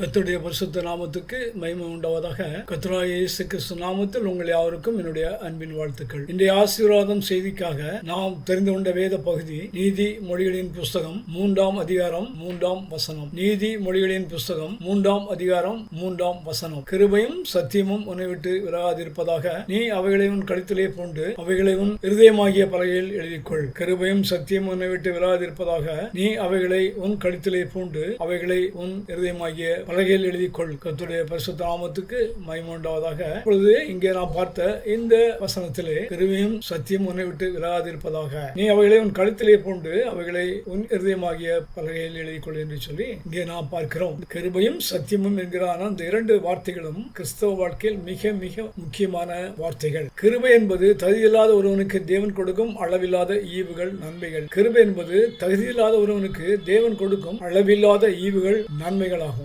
கத்துடைய பரிசுத்த நாமத்துக்கு மகிமை உண்டாவதாக. கர்த்தராய இயேசு கிறிஸ்து நாமத்தில் உங்கள் யாவருக்கும் என்னுடைய அன்பின் வாழ்த்துக்கள். இன்றைய ஆசீர்வாதம் செய்திக்காக நாம் தெரிந்து கொண்ட வேத பகுதி நீதி மொழிகளின் புஸ்தகம் மூன்றாம் அதிகாரம் மூன்றாம் வசனம். நீதி மொழிகளின் புஸ்தகம் மூன்றாம் அதிகாரம் மூன்றாம் வசனம். கிருபையும் சத்தியமும் உன்னை விட்டு விலகாதிருப்பதாக நீ அவைகளை உன் கழுத்திலே பூண்டு அவைகளை உன் இருதயமாகிய பலகையில் எழுதிக்கொள். கிருபையும் சத்தியம் உன்னை விட்டு விலகாதிருப்பதாக நீ அவைகளை உன் கழுத்திலே பூண்டு அவைகளை உன் இருதயமாகிய பலகையில் எழுதி கொள் கத்துடைய பரிசுத்த நாமத்துக்கு மயமுண்டாவதாக இப்பொழுது இங்கே நாம் பார்த்த இந்த வசனத்திலே கிருமியும் சத்தியம் உன்னை விட்டு விலகாதிருப்பதாக. நீ அவைகளை உன் கழுத்திலே பூண்டு அவைகளை உன் இருதயமாகிய பலகையில் எழுதி கொள் என்று சொல்லி இங்கே நாம் பார்க்கிறோம். கிருபையும் சத்தியமும் என்கிறான. அந்த இரண்டு வார்த்தைகளும் கிறிஸ்தவ வாழ்க்கையில் மிக மிக முக்கியமான வார்த்தைகள். கிருபை என்பது தகுதியில்லாத ஒருவனுக்கு தேவன் கொடுக்கும் அளவில்லாத ஈவுகள் நன்மைகள். கிருபை என்பது தகுதியில்லாத ஒருவனுக்கு தேவன் கொடுக்கும் அளவில்லாத ஈவுகள் நன்மைகளாகும்.